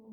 Я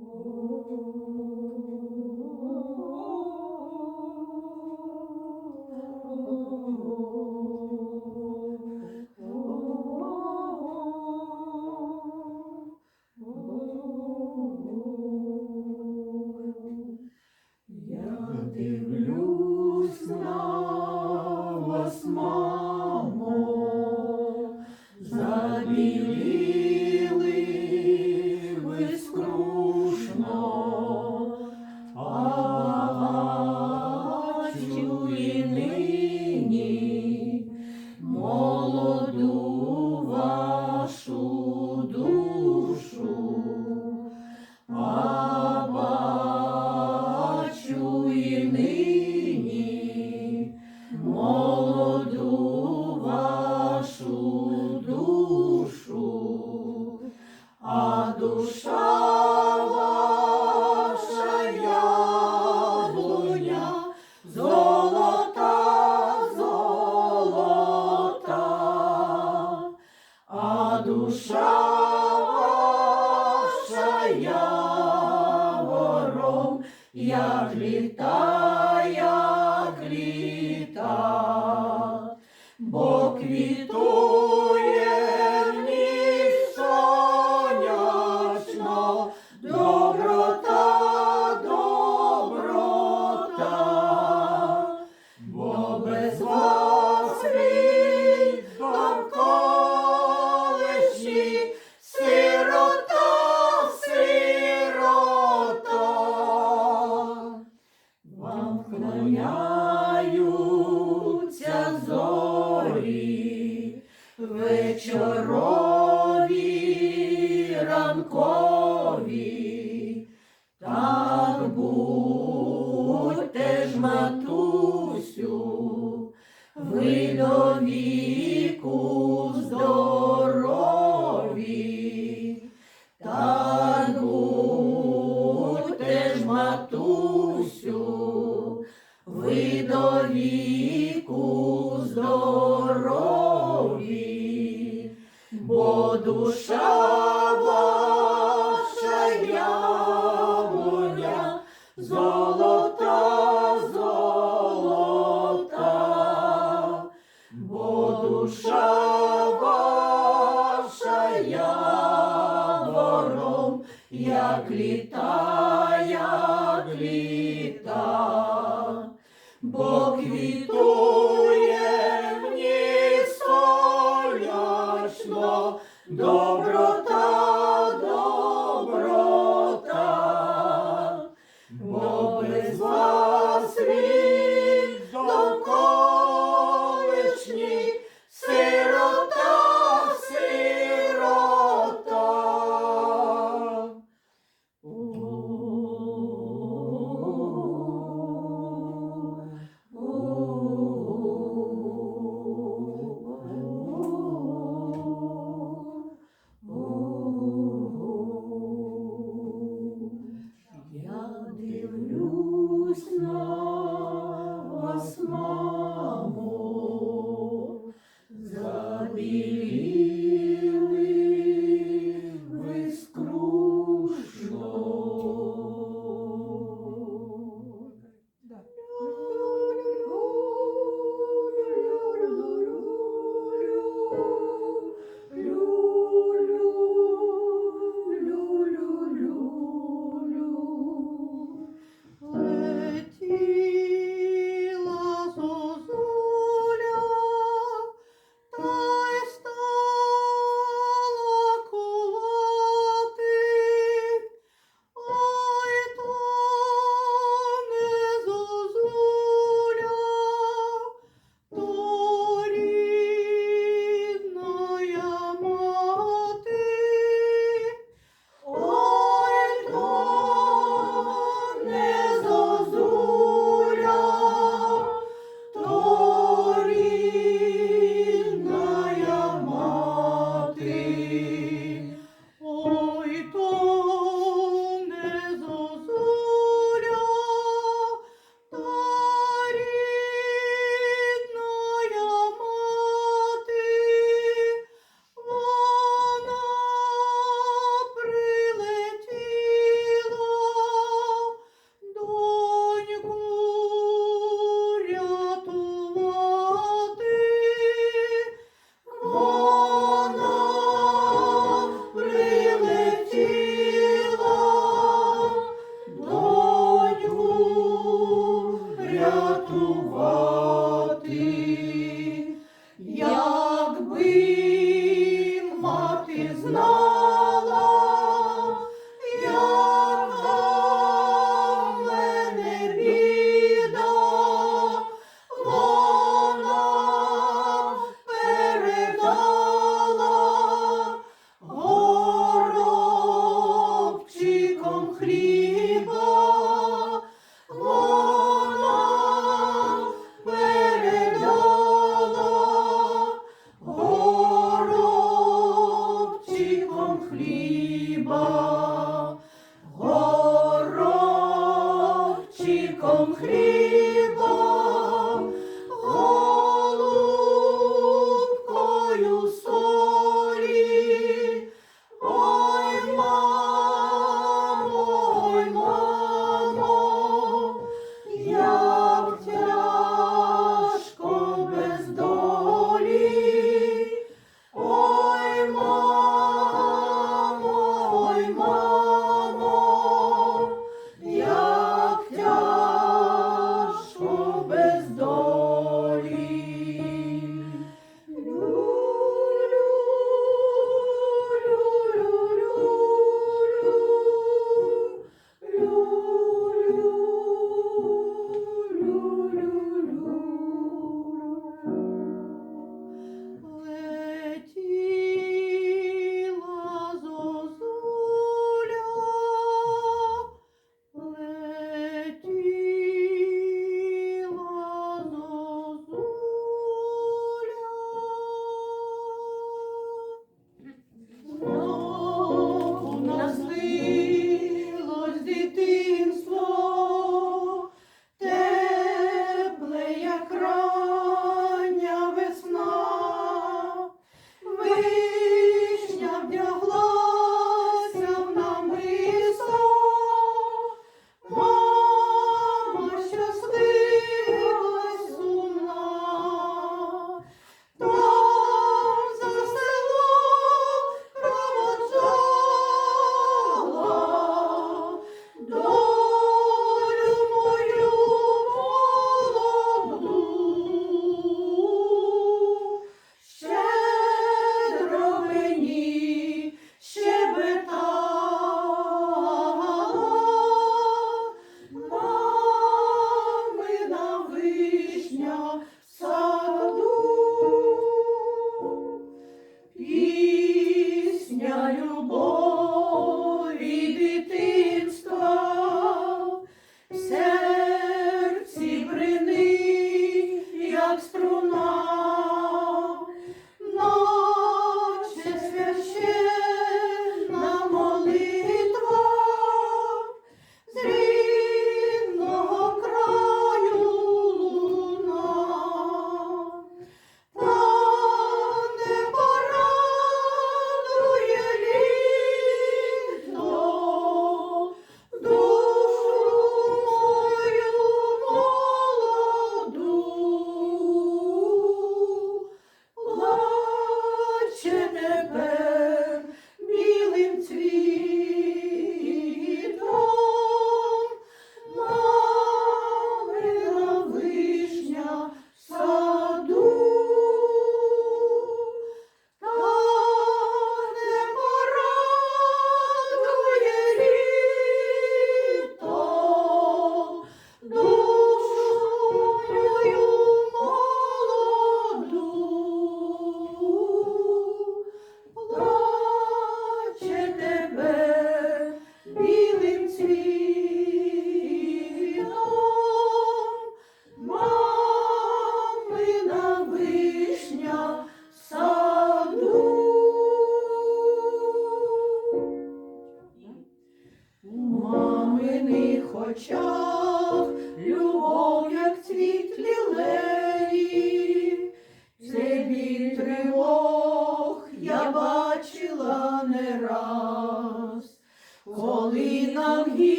voti.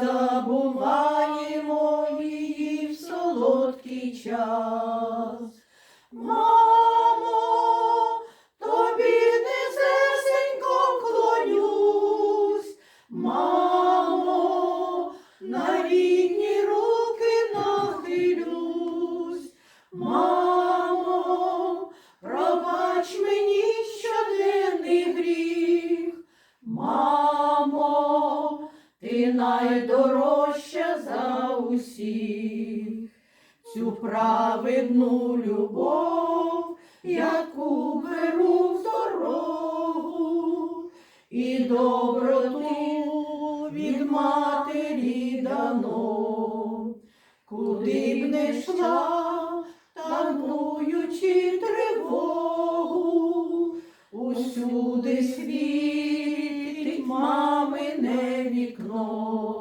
І забуваємо куди б не йшла, тануючи тривогу, усюди світить мамине вікно.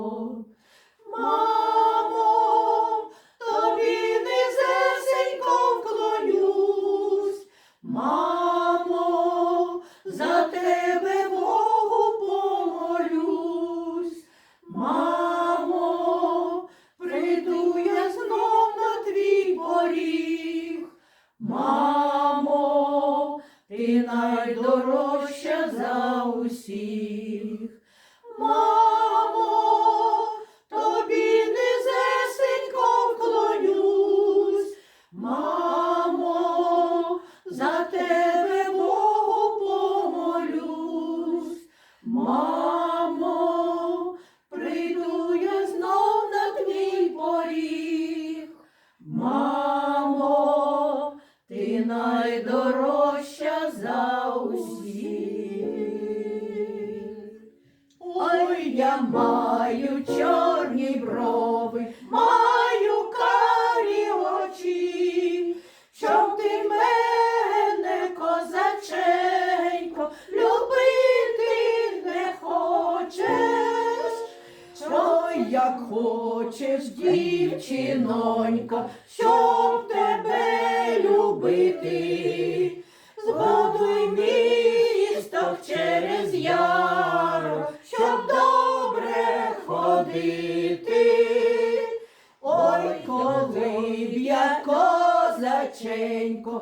Дівчинонько, щоб тебе любити, згодуй місто через яро, щоб добре ходити. Ой, коли б я козаченько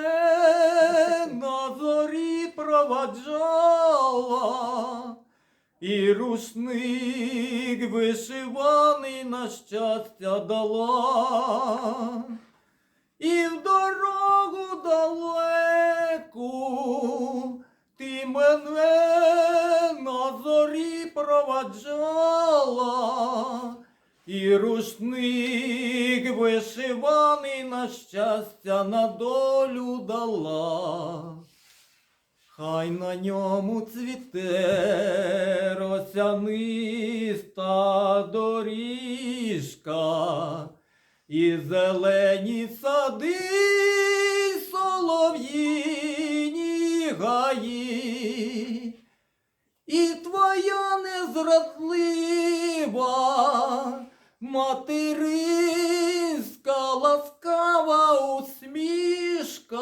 проваджала. І рушник вишиваний на щастя дала, і в дорогу далеку ти мене на зорі проваджала, і рушник вишиваний на щастя на долю дала. Хай на ньому цвіте росяниста доріжка, і зелені сади, солов'їні гаї, і твоя незрадлива материнська ласкава усмішка.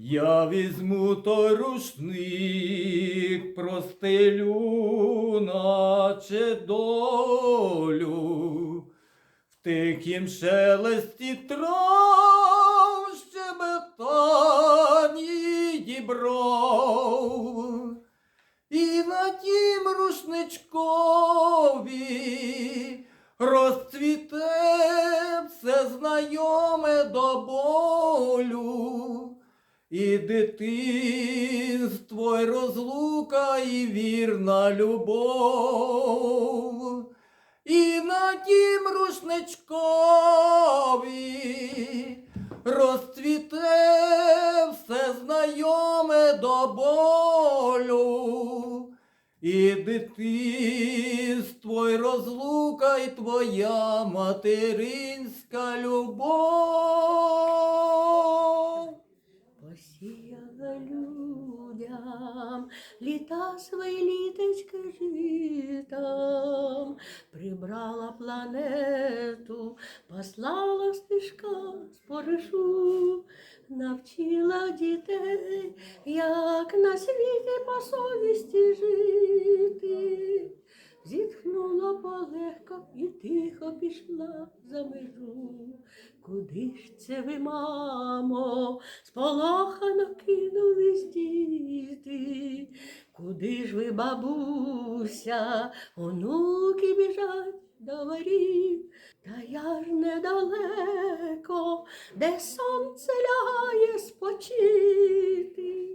Я візьму той рушник, простелю, наче долю, в тихім шелесті трав, щебетанні дібров. І на тім рушничкові розцвіте все знайоме до болю. І дитинство, й розлука, і вірна любов. І на тім рушничкові розцвіте все знайоме до болю. І дитинство, й розлука, і твоя материнська любов. Людям літа свої літочки житом, прибрала планету, послала стежка споришу, навчила дітей, як на світі по совісті жити. Зітхнула полегко і тихо пішла за межу. Куди ж це ви, мамо, сполохано кинулись діти? Куди ж ви, бабуся, онуки біжать до воріт? Та я ж недалеко, де сонце лягає спочити.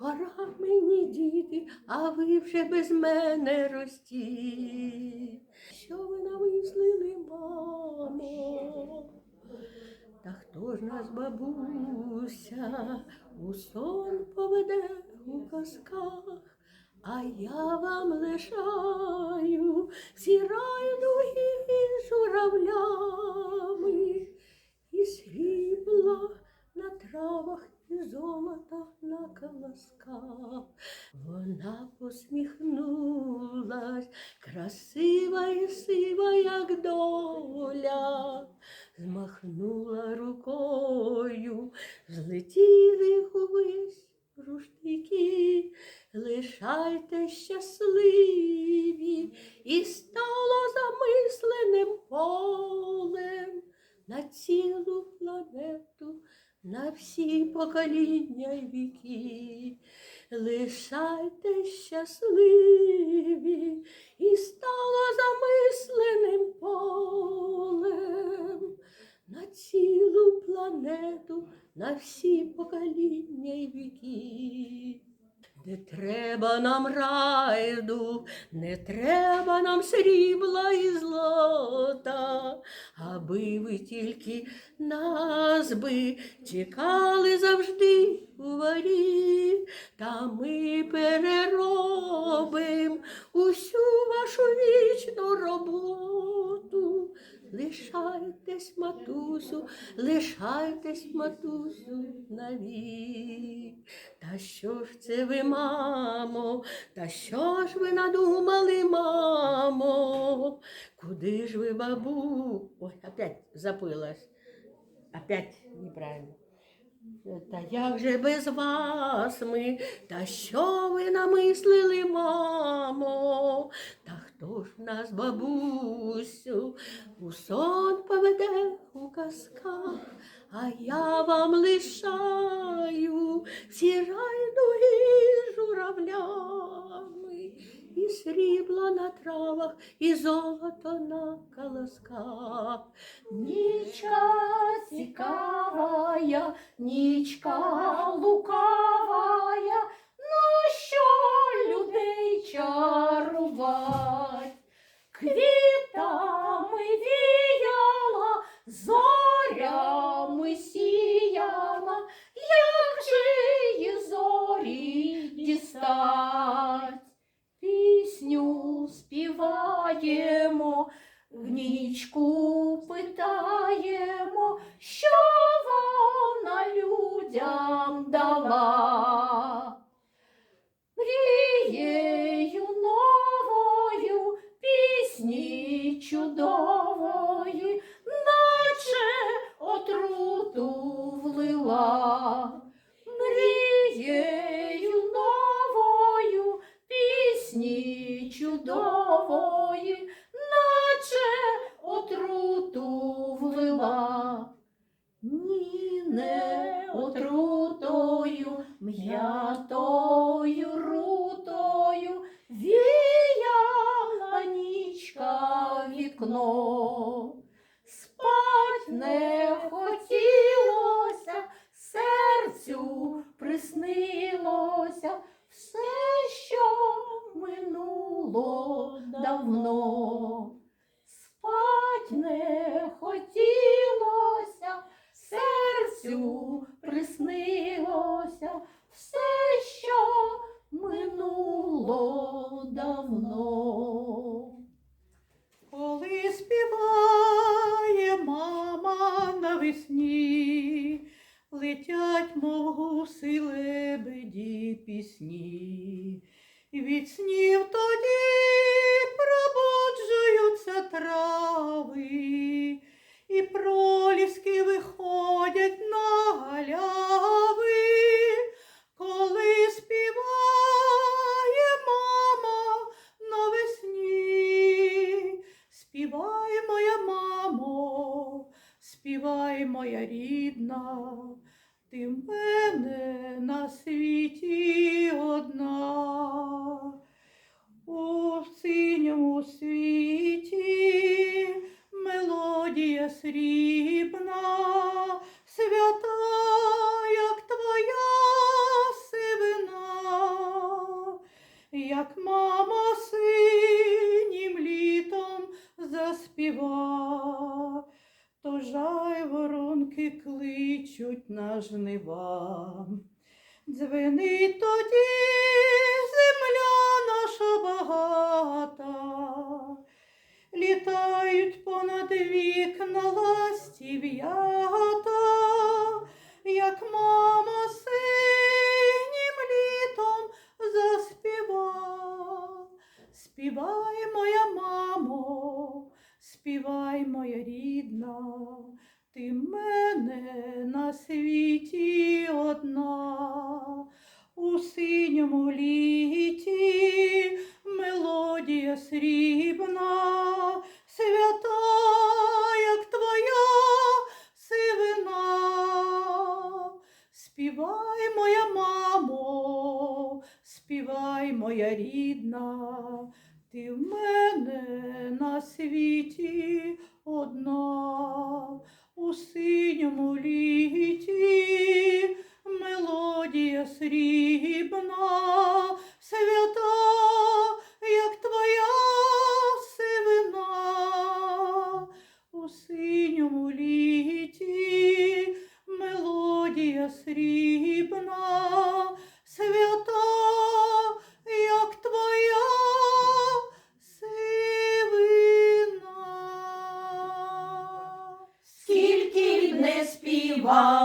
Пора мені, діти, а ви вже без мене ростіть. Що ви намислили, мамо? Та хто ж нас, бабуся, у сон поведе у казках, а я вам лишаю всі райдуги з журавлями, і срібла на травах, і золота на колосках. Вона посміхнулась, красива і сива, як доля, змахнула рукою, злетіли увесь рушники, лишайте щасливі, і стало замисленим полем на цілу планету, на всі покоління й віки. Лишайте щасливі, і стало замисленим полем на цілу планету, на всі покоління й віки. Не треба нам райду, не треба нам срібла і злота, аби ви тільки нас би чекали завжди у ворі, та ми переробим усю вашу вічну роботу. Лишайтесь, матусю, лишайтесь, матусю, навік. Та що ж це ви, мамо? Та що ж ви надумали, мамо? Куди ж ви, бабу? Ой, опять запилась. Опять неправильно. Та як же без вас ми? Та що ви намислили, мамо? Та хто ж нас, бабусю, у сон поведе у казках, а я вам лишаю всі райдуги журавлями, і срібло на травах, і золото на колосках. Нічка цікавая, нічка лукавая, на що людей чарувать? весні, летять, мов гуси лебеді пісні, від снів тоді. жнива. Дзвени тоді Ті одна у синьому лісі. Bye.